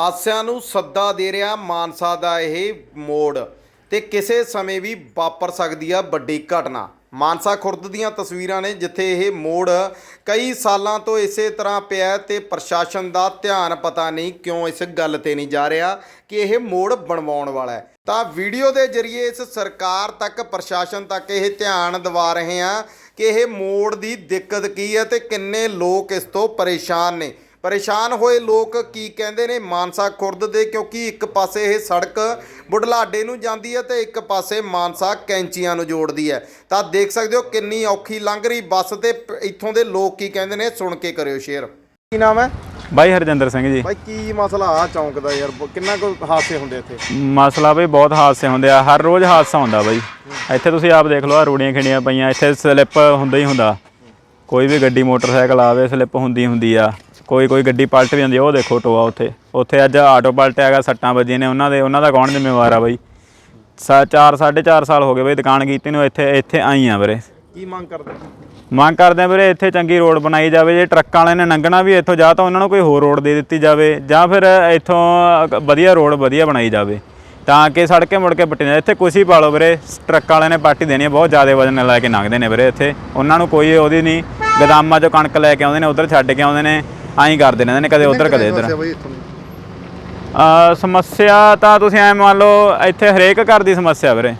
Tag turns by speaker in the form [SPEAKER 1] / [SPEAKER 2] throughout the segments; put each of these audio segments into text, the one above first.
[SPEAKER 1] ਹਾਸਿਆਂ ਨੂੰ ਸੱਦਾ ਦੇ ਰਿਹਾ ਮਾਨਸਾ ਦਾ ਇਹ ਮੋੜ ਤੇ ਕਿਸੇ ਸਮੇਂ ਵੀ ਵਾਪਰ ਸਕਦੀ ਆ ਵੱਡੀ ਘਟਨਾ। ਮਾਨਸਾ ਖੁਰਦ ਦੀਆਂ ਤਸਵੀਰਾਂ ਨੇ ਜਿੱਥੇ ਇਹ ਮੋੜ ਕਈ ਸਾਲਾਂ ਤੋਂ ਇਸੇ ਤਰ੍ਹਾਂ ਪਿਆ ਹੈ ਤੇ ਪ੍ਰਸ਼ਾਸਨ ਦਾ ਧਿਆਨ ਪਤਾ ਨਹੀਂ ਕਿਉਂ ਇਸ ਗੱਲ ਤੇ ਨਹੀਂ ਜਾ ਰਿਹਾ ਕਿ ਇਹ ਮੋੜ ਬਣਵਾਉਣ ਵਾਲਾ ਹੈ। ਤਾਂ ਵੀਡੀਓ ਦੇ ਜ਼ਰੀਏ ਇਸ ਸਰਕਾਰ ਤੱਕ, ਪ੍ਰਸ਼ਾਸਨ ਤੱਕ ਇਹ ਧਿਆਨ ਦਿਵਾ ਰਹੇ ਹਾਂ ਕਿ ਇਹ ਮੋੜ ਦੀ ਦਿੱਕਤ ਕੀ ਹੈ ਤੇ ਕਿੰਨੇ ਲੋਕ ਇਸ ਤੋਂ ਪਰੇਸ਼ਾਨ ਨੇ। ਪਰੇਸ਼ਾਨ ਹੋਏ ਲੋਕ ਕੀ ਕਹਿੰਦੇ ਨੇ? ਮਾਨਸਾ ਖੁਰਦ ਦੇ ਕਿਉਂਕਿ ਇੱਕ ਪਾਸੇ ਇਹ ਸੜਕ ਬੁਢਲਾਡੇ ਨੂੰ ਜਾਂਦੀ ਹੈ ਤੇ ਇੱਕ ਪਾਸੇ ਮਾਨਸਾ ਕੈਂਚੀਆਂ ਨੂੰ ਜੋੜਦੀ ਹੈ। ਤਾਂ ਦੇਖ ਸਕਦੇ ਹੋ ਕਿੰਨੀ ਔਖੀ ਲੰਘ ਰਹੀ ਬੱਸ ਤੇ ਇੱਥੋਂ ਦੇ ਲੋਕ ਕੀ ਕਹਿੰਦੇ ਨੇ? ਸੁਣ ਕੇ ਕਰਿਓ ਸ਼ੇਅਰ। ਕੀ ਨਾਮ ਹੈ?
[SPEAKER 2] ਬਾਈ ਹਰਜਿੰਦਰ ਸਿੰਘ ਜੀ।
[SPEAKER 1] ਬਾਈ ਕੀ ਮਸਲਾ ਆ ਚੌਂਕ ਦਾ ਯਾਰ ਕਿੰਨਾ ਕੁ ਹਾਦਸੇ ਹੁੰਦੇ ਇੱਥੇ?
[SPEAKER 2] ਮਸਲਾ ਬਈ ਬਹੁਤ ਹਾਦਸੇ ਹੁੰਦੇ ਆ। ਹਰ ਰੋਜ਼ ਹਾਦਸਾ ਹੁੰਦਾ ਬਾਈ। ਇੱਥੇ ਤੁਸੀਂ ਆਪ ਦੇਖ ਲਓ ਆ ਰੂੜੀਆਂ ਖਿੰਡੀਆਂ ਪਈਆਂ। ਇੱਥੇ ਸਲਿੱਪ ਹੁੰਦਾ ਹੀ ਹੁੰਦਾ। ਕੋਈ ਵੀ ਗੱਡੀ ਮੋਟਰਸਾਈਕਲ ਆਵੇ ਸਲਿੱਪ ਹੁੰਦੀ ਹੁੰਦੀ ਆ। ਕੋਈ ਕੋਈ ਗੱਡੀ ਪਲਟ ਵੀ ਜਾਂਦੀ ਆ ਉਹ ਦੇਖੋ ਟੋਆ ਉੱਥੇ। ਉੱਥੇ ਅੱਜ ਆਟੋ ਪਲਟਿਆ ਹੈਗਾ ਸੱਟਾਂ ਵੱਜੀਆਂ ਨੇ ਉਹਨਾਂ ਦੇ ਉਹਨਾਂ ਦਾ ਕੌਣ ਜ਼ਿੰਮੇਵਾਰ ਆ ਬਾਈ? ਸਾ 4 4.5 ਸਾਲ ਹੋ ਗਏ ਬਈ ਦੁਕਾਨ ਕੀਤੀ ਨੂੰ ਇੱਥੇ ਇੱਥੇ ਆਈ ਆ ਵੀਰੇ।
[SPEAKER 1] ਕੀ ਮੰਗ ਕਰਦੇ
[SPEAKER 2] ਮੰਗ ਕਰਦੇ ਆ ਵੀਰੇ ਇੱਥੇ ਚੰਗੀ ਰੋਡ ਬਣਾਈ ਜਾਵੇ ਜੇ ਟਰੱਕਾਂ ਵਾਲਿਆਂ ਨੇ ਲੰਘਣਾ ਵੀ ਇੱਥੋਂ ਜਾਂ ਤਾਂ ਉਹਨਾਂ ਨੂੰ ਕੋਈ ਹੋਰ ਰੋਡ ਦੇ ਦਿੱਤੀ ਜਾਵੇ ਜਾਂ ਫਿਰ ਇੱਥੋਂ ਵਧੀਆ ਰੋਡ ਵਧੀਆ ਬਣਾਈ ਜਾਵੇ ਤਾਂ ਕਿ ਸੜਕੇ ਮੁੜ ਕੇ ਪੱਟੀ ਨਾ ਇੱਥੇ ਕੁਛ ਹੀ ਪਾ ਲਓ ਵੀਰੇ ਟਰੱਕਾਂ ਵਾਲਿਆਂ ਨੇ ਪਾਰਟੀ ਦੇਣੀ ਹੈ ਬਹੁਤ ਜ਼ਿਆਦਾ ਵਜਨ ਲੈ ਕੇ ਲੰਘਦੇ ਨੇ ਵੀਰੇ ਇੱਥੇ। ਉਹਨਾਂ ਨੂੰ ਕੋਈ ਉਹਦੀ ਨਹੀਂ ਗਦਾਮਾਂ 'ਚੋਂ ਕਣਕ ਲੈ ਕੇ ਆਉਂਦੇ ਨੇ ਉਧਰ ਛੱਡ ਕੇ ਆਉਂਦੇ ਨੇ ਐਂ ਕਰਦੇ ਰਹਿੰਦੇ ਨੇ ਕਦੇ ਉਧਰ ਕਦੇ ਇੱਧਰ। ਅ ਸਮੱਸਿਆ ਤਾਂ ਤੁਸੀਂ ਐ ਮੰਨ ਲਓ ਇੱਥੇ ਹਰੇਕ ਘਰ ਦੀ ਸਮੱਸਿਆ ਵੀਰੇ।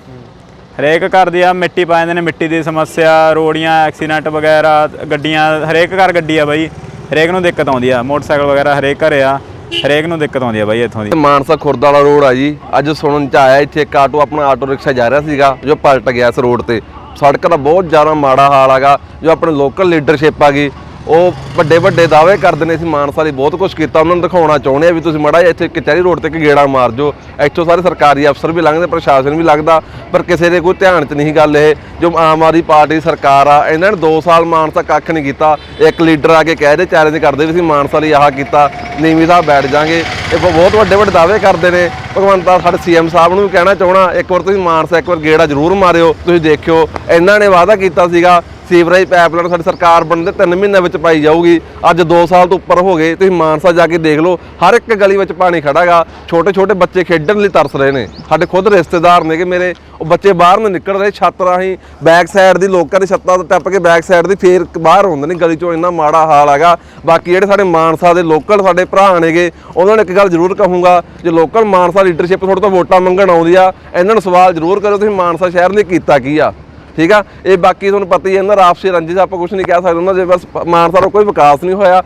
[SPEAKER 2] ਹਰੇਕ ਘਰ ਦੀ ਆ ਮਿੱਟੀ ਪਾ ਜਾਂਦੇ ਨੇ ਮਿੱਟੀ ਦੀ ਸਮੱਸਿਆ ਰੋੜੀਆਂ ਐਕਸੀਡੈਂਟ ਵਗੈਰਾ ਗੱਡੀਆਂ ਹਰੇਕ ਘਰ ਗੱਡੀ ਆ ਬਾਈ। ਹਰੇਕ ਨੂੰ ਦਿੱਕਤ ਆਉਂਦੀ ਆ ਮੋਟਰਸਾਈਕਲ ਵਗੈਰਾ ਹਰੇਕ ਘਰੇ ਆ ਹਰੇਕ ਨੂੰ ਦਿੱਕਤ ਆਉਂਦੀ ਆ ਬਾਈ ਇੱਥੋਂ ਦੀ।
[SPEAKER 3] ਮਾਨਸਾ ਖੁਰਦ ਵਾਲਾ ਰੋਡ ਆ ਜੀ ਅੱਜ ਸੁਣਨ ਚ ਆਇਆ ਇੱਥੇ ਇੱਕ ਆਟੋ ਆਪਣਾ ਆਟੋ ਰਿਕਸ਼ਾ ਜਾ ਰਿਹਾ ਸੀਗਾ ਜੋ ਪਲਟ ਗਿਆ ਇਸ ਰੋਡ ਤੇ। ਸੜਕ ਦਾ ਬਹੁਤ ਜ਼ਿਆਦਾ ਮਾੜਾ ਹਾਲ ਹੈਗਾ ਜੋ ਆਪਣੇ ਲੋਕਲ ਲੀਡਰਸ਼ਿਪ ਆ ਗਈ ਉਹ ਵੱਡੇ ਵੱਡੇ ਦਾਅਵੇ ਕਰਦੇ ਨੇ ਅਸੀਂ ਮਾਨਸਾ ਲਈ ਬਹੁਤ ਕੁਝ ਕੀਤਾ। ਉਹਨਾਂ ਨੂੰ ਦਿਖਾਉਣਾ ਚਾਹੁੰਦੇ ਆ ਵੀ ਤੁਸੀਂ ਮੜਾ ਇੱਥੇ ਕਚਹਿਰੀ ਰੋਡ ਤੇ ਇੱਕ ਗੇੜਾ ਮਾਰ ਜੋ ਇੱਥੋਂ ਸਾਰੇ ਸਰਕਾਰੀ ਅਫਸਰ ਵੀ ਲੰਘਦੇ, ਪ੍ਰਸ਼ਾਸਨ ਵੀ ਲੱਗਦਾ ਪਰ ਕਿਸੇ ਦੇ ਕੋਈ ਧਿਆਨ 'ਚ ਨਹੀਂ ਗੱਲ ਇਹ, ਜੋ ਆਮ ਆਦਮੀ ਪਾਰਟੀ ਦੀ ਸਰਕਾਰ ਆ, ਇਹਨਾਂ ਨੇ 2 ਸਾਲ ਮਾਨਸਾ ਕੱਖ ਨਹੀਂ ਕੀਤਾ। ਇੱਕ ਲੀਡਰ ਆ ਕੇ ਕਹਿ ਦੇ ਚੈਲੰਜ ਕਰਦੇ ਵੀ ਅਸੀਂ ਮਾਨਸਾ ਲਈ ਆਹ ਕੀਤਾ, ਨੀਵੀਂ ਸਾਹਿਬ ਬੈਠ ਜਾਾਂਗੇ। ਇਹ ਬਹੁਤ ਵੱਡੇ ਵੱਡੇ ਦਾਅਵੇ ਕਰਦੇ ਨੇ। ਭਗਵੰਤ ਮਾਨ, ਸਾਡੇ ਸੀਐਮ ਸਾਹਿਬ ਨੂੰ ਵੀ ਕਹਿਣਾ ਚਾਹਣਾ ਇੱਕ ਵਾਰ ਤੁਸੀਂ ਮਾਨਸਾ, ਇੱਕ ਵਾਰ ਗੇੜਾ ਜ਼ਰੂਰ ਮਾਰਿਓ, ਤੁਸੀਂ ਦੇਖਿਓ। ਇਹਨਾਂ ਨੇ ਵਾਅਦਾ ਕੀਤਾ ਸੀਗਾ ਸੀਵਰੇਜ ਪਾਈਪਲਾਈਨ ਸਾਡੀ ਸਰਕਾਰ ਬਣਨ ਦੇ 3 ਮਹੀਨਿਆਂ ਵਿੱਚ ਪਾਈ ਜਾਊਗੀ। ਅੱਜ 2 ਸਾਲ ਤੋਂ ਉੱਪਰ ਹੋ ਗਏ, ਤੁਸੀਂ ਮਾਨਸਾ ਜਾ ਕੇ ਦੇਖ ਲਓ, ਹਰ ਇੱਕ ਗਲੀ ਵਿੱਚ ਪਾਣੀ ਖੜਾਗਾ ਛੋਟੇ ਛੋਟੇ ਬੱਚੇ ਖੇਡਣ ਲਈ ਤਰਸ ਰਹੇ ਨੇ। ਸਾਡੇ ਖੁਦ ਰਿਸ਼ਤੇਦਾਰ ਨੇਗੇ ਮੇਰੇ ਉਹ ਬੱਚੇ ਬਾਹਰ ਨੂੰ ਨਿਕਲ ਰਹੇ, ਛੱਤ ਰਾਹੀਂ ਬੈਕ ਸਾਈਡ ਦੀ ਲੋਕਾਂ ਦੀ ਛੱਤਾਂ ਤੋਂ ਟੱਪ ਕੇ ਬੈਕ ਸਾਈਡ ਦੀ ਫੇਰ ਬਾਹਰ ਹੁੰਦੇ ਨੇ, ਗਲੀ ਚੋਂ ਇੰਨਾ ਮਾੜਾ ਹਾਲ ਹੈਗਾ। ਬਾਕੀ ਜਿਹੜੇ ਸਾਡੇ ਮਾਨਸਾ ਦੇ ਲੋਕਲ ਸਾਡੇ ਭਰਾ ਨੇਗੇ, ਉਹਨਾਂ ਨੂੰ ਇੱਕ ਗੱਲ ਜ਼ਰੂਰ ਕਹੂੰਗਾ, ਜੇ ਲੋਕਲ ਮਾਨਸਾ ਲੀਡਰਸ਼ਿਪ ਤੁਹਾਡੇ ਤੋਂ ਵੋਟਾਂ ਮੰਗਣ ਆਉਂਦੀ ਆ, ਇਹਨਾਂ ਨੂੰ ਸਵਾਲ ਜ਼ਰੂਰ ਕਰੋ ਤੁਸੀਂ ਮਾਨਸਾ ਸ਼ਹਿਰ ਲਈ ਕੀਤਾ ਕੀ ਆ? ਠੀਕ ਆ? ਇਹ ਬਾਕੀ ਤੁਹਾਨੂੰ ਪਤਾ ਹੀ ਹੈ ਇਹਨਾਂ ਦਾ ਆਪਸੀ ਰੰਜਿਸ਼ ਆਪਾਂ ਕੁਝ ਨਹੀਂ ਕਹਿ ਸਕਦੇ। ਉਹਨਾਂ ਦੇ ਬਸ ਮਾਨਸਾ ਦਾ ਕੋਈ ਵਿਕਾਸ ਨਹੀਂ ਹੋਇਆ।